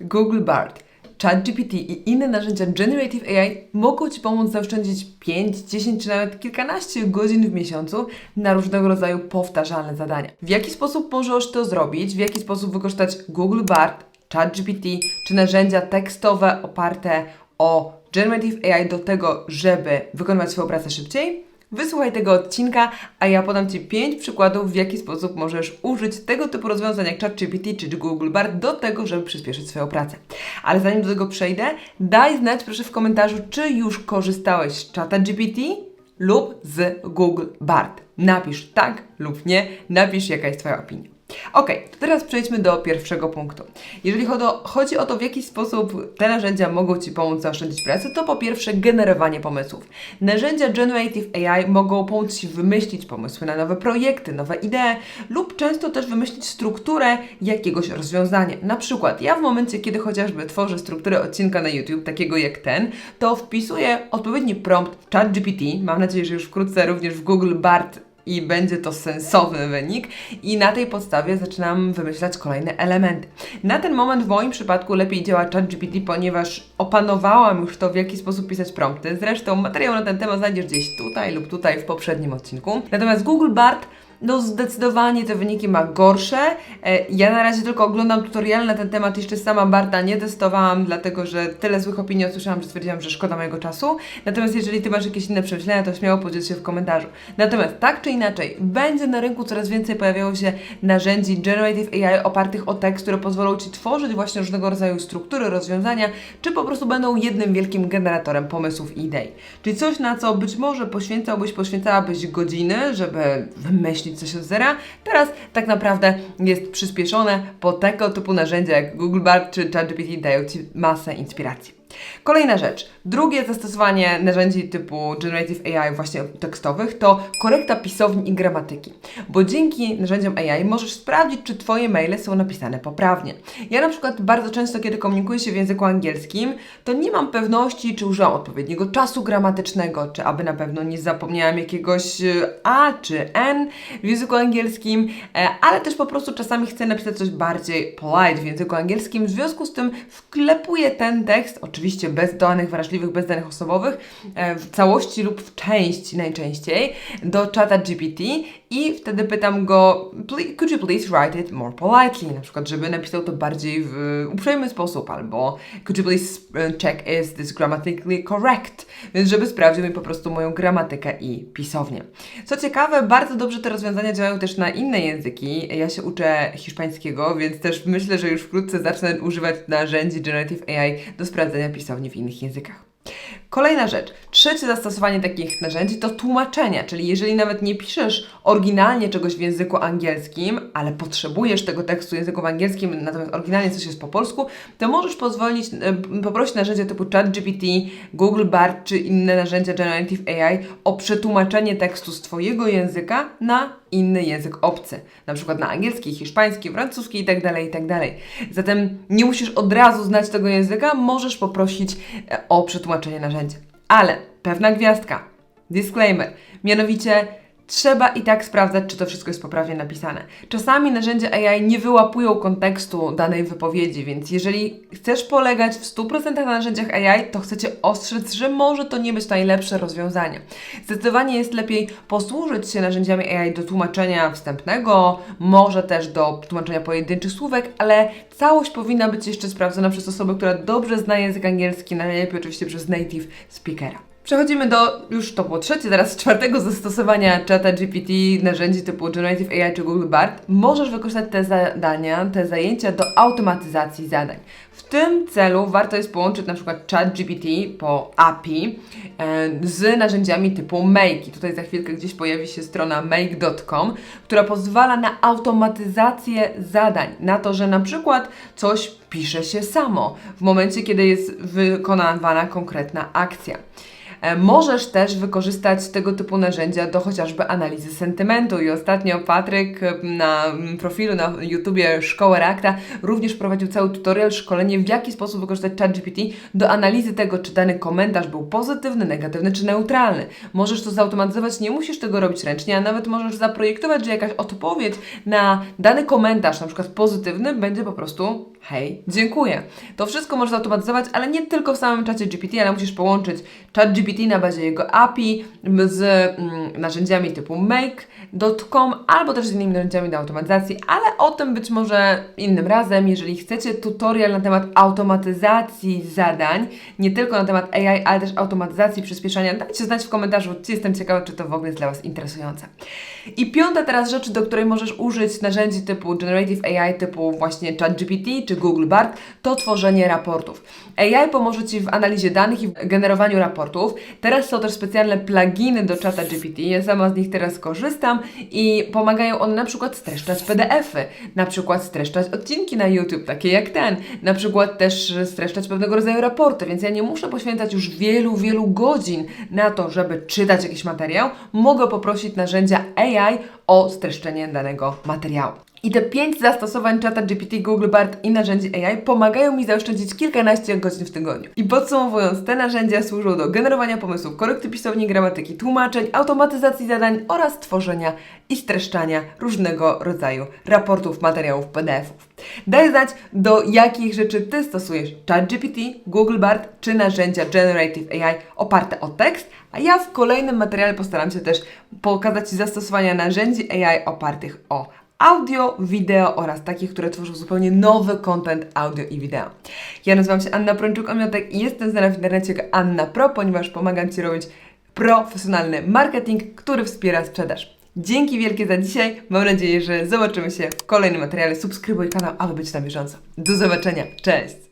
Google Bard, ChatGPT i inne narzędzia Generative AI mogą Ci pomóc zaoszczędzić 5, 10 czy nawet kilkanaście godzin w miesiącu na różnego rodzaju powtarzalne zadania. W jaki sposób możesz to zrobić? W jaki sposób wykorzystać Google Bard, ChatGPT czy narzędzia tekstowe oparte o Generative AI do tego, żeby wykonywać swoją pracę szybciej? Wysłuchaj tego odcinka, a ja podam Ci 5 przykładów, w jaki sposób możesz użyć tego typu rozwiązań jak ChatGPT czy Google Bard do tego, żeby przyspieszyć swoją pracę. Ale zanim do tego przejdę, daj znać proszę w komentarzu, czy już korzystałeś z ChatGPT lub z Google Bard. Napisz tak lub nie, napisz jaka jest Twoja opinia. Ok, to teraz przejdźmy do pierwszego punktu. Jeżeli chodzi o, to, w jaki sposób te narzędzia mogą Ci pomóc zaoszczędzić pracę, to po pierwsze generowanie pomysłów. Narzędzia Generative AI mogą pomóc Ci wymyślić pomysły na nowe projekty, nowe idee lub często też wymyślić strukturę jakiegoś rozwiązania. Na przykład ja w momencie, kiedy chociażby tworzę strukturę odcinka na YouTube, takiego jak ten, to wpisuję odpowiedni prompt w ChatGPT, mam nadzieję, że już wkrótce również w Google Bard i będzie to sensowny wynik i na tej podstawie zaczynam wymyślać kolejne elementy. Na ten moment w moim przypadku lepiej działa ChatGPT, ponieważ opanowałam już to, w jaki sposób pisać prompty. Zresztą materiał na ten temat znajdziesz gdzieś tutaj lub tutaj w poprzednim odcinku. Natomiast Google Bard no zdecydowanie te wyniki ma gorsze. E, Ja na razie tylko oglądam tutorial na ten temat, jeszcze sama Barta nie testowałam, dlatego że tyle złych opinii usłyszałam, że stwierdziłam, że szkoda mojego czasu. Natomiast jeżeli Ty masz jakieś inne przemyślenia, to śmiało podziel się w komentarzu. Natomiast tak czy inaczej, będzie na rynku coraz więcej pojawiało się narzędzi Generative AI opartych o tekst, które pozwolą Ci tworzyć właśnie różnego rodzaju struktury, rozwiązania, czy po prostu będą jednym wielkim generatorem pomysłów i idei. Czyli coś, na co być może poświęcałbyś, poświęcałabyś godziny, żeby wymyślić coś od zera, teraz tak naprawdę jest przyspieszone, bo tego typu narzędzia jak Google Bard czy ChatGPT dają Ci masę inspiracji. Kolejna rzecz. Drugie zastosowanie narzędzi typu Generative AI właśnie tekstowych to korekta pisowni i gramatyki. Bo dzięki narzędziom AI możesz sprawdzić, czy Twoje maile są napisane poprawnie. Ja na przykład bardzo często, kiedy komunikuję się w języku angielskim, to nie mam pewności, czy użyłam odpowiedniego czasu gramatycznego, czy aby na pewno nie zapomniałam jakiegoś e, A czy N w języku angielskim, e, ale też po prostu czasami chcę napisać coś bardziej polite w języku angielskim, w związku z tym wklepuję ten tekst, oczywiście bez danych wrażliwych, bez danych osobowych, e, w całości lub w części najczęściej do czata GPT i wtedy pytam go, "Pl- could you please write it more politely? Na przykład, żeby napisał to bardziej w uprzejmy sposób, albo could you please e, check is this grammatically correct? Więc żeby sprawdził mi po prostu moją gramatykę i pisownię. Co ciekawe, bardzo dobrze te rozwiązania działają też na inne języki. Ja się uczę hiszpańskiego, więc też myślę, że już wkrótce zacznę używać narzędzi Generative AI do sprawdzenia pisowni w innych językach. Kolejna rzecz. Trzecie zastosowanie takich narzędzi to tłumaczenia, czyli jeżeli nawet nie piszesz oryginalnie czegoś w języku angielskim, ale potrzebujesz tego tekstu w języku angielskim, natomiast oryginalnie coś jest po polsku, to możesz pozwolić, e, poprosić narzędzia typu ChatGPT, Google Bard czy inne narzędzia Generative AI o przetłumaczenie tekstu z Twojego języka na inny język obcy, na przykład na angielski, hiszpański, francuski itd., itd. Zatem nie musisz od razu znać tego języka, możesz poprosić e, o przetłumaczenie narzędzia. Ale pewna gwiazdka, disclaimer, mianowicie trzeba i tak sprawdzać, czy to wszystko jest poprawnie napisane. Czasami narzędzia AI nie wyłapują kontekstu danej wypowiedzi, więc jeżeli chcesz polegać w 100% na narzędziach AI, to chcę Cię ostrzec, że może to nie być najlepsze rozwiązanie. Zdecydowanie jest lepiej posłużyć się narzędziami AI do tłumaczenia wstępnego, może też do tłumaczenia pojedynczych słówek, ale całość powinna być jeszcze sprawdzona przez osobę, która dobrze zna język angielski, najlepiej oczywiście przez native speakera. Przechodzimy do, już to było trzecie, teraz czwartego zastosowania czata GPT, narzędzi typu Generative AI czy Google Bard. Możesz wykorzystać te zadania, te zajęcia do automatyzacji zadań. W tym celu warto jest połączyć na przykład ChatGPT po API e, z narzędziami typu Make. I tutaj za chwilkę gdzieś pojawi się strona make.com, która pozwala na automatyzację zadań, na to, że na przykład coś pisze się samo w momencie, kiedy jest wykonywana konkretna akcja. E, Możesz też wykorzystać tego typu narzędzia do chociażby analizy sentymentu. I ostatnio Patryk e, na mm, profilu na YouTubie Szkoła Reakta również prowadził cały tutorial, szkolenie, w jaki sposób wykorzystać ChatGPT do analizy tego, czy dany komentarz był pozytywny, negatywny czy neutralny. Możesz to zautomatyzować, nie musisz tego robić ręcznie, a nawet możesz zaprojektować, że jakaś odpowiedź na dany komentarz, na przykład pozytywny, będzie po prostu Hej, dziękuję. To wszystko możesz zautomatyzować, ale nie tylko w samym czacie GPT, ale musisz połączyć chat GPT na bazie jego API z mm, narzędziami typu make.com albo też z innymi narzędziami do automatyzacji, ale o tym być może innym razem. Jeżeli chcecie tutorial na temat automatyzacji zadań, nie tylko na temat AI, ale też automatyzacji, przyspieszania, dajcie znać w komentarzu, jestem ciekawa, czy to w ogóle jest dla Was interesujące. I piąta teraz rzecz, do której możesz użyć narzędzi typu Generative AI, typu właśnie ChatGPT czy Google Bard, to tworzenie raportów. AI pomoże Ci w analizie danych i w generowaniu raportów. Teraz są też specjalne pluginy do czata GPT, ja sama z nich teraz korzystam i pomagają one na przykład streszczać PDF-y, na przykład streszczać odcinki na YouTube, takie jak ten, na przykład też streszczać pewnego rodzaju raporty, więc ja nie muszę poświęcać już wielu, wielu godzin na to, żeby czytać jakiś materiał. Mogę poprosić narzędzia AI o streszczenie danego materiału. I te pięć zastosowań czata GPT, Google Bard i narzędzi AI pomagają mi zaoszczędzić kilkanaście godzin w tygodniu. I podsumowując, te narzędzia służą do generowania pomysłów, korekty pisowni, gramatyki, tłumaczeń, automatyzacji zadań oraz tworzenia i streszczania różnego rodzaju raportów, materiałów, PDF-ów. Daj znać, do jakich rzeczy Ty stosujesz ChatGPT, Google Bard czy narzędzia Generative AI oparte o tekst, a ja w kolejnym materiale postaram się też pokazać Ci zastosowania narzędzi AI opartych o audio, wideo oraz takich, które tworzą zupełnie nowy content audio i wideo. Ja nazywam się Anna Prączuk-Omiotek i jestem znana w internecie jako Anna Pro, ponieważ pomagam Ci robić profesjonalny marketing, który wspiera sprzedaż. Dzięki wielkie za dzisiaj. Mam nadzieję, że zobaczymy się w kolejnym materiale. Subskrybuj kanał, aby być na bieżąco. Do zobaczenia. Cześć!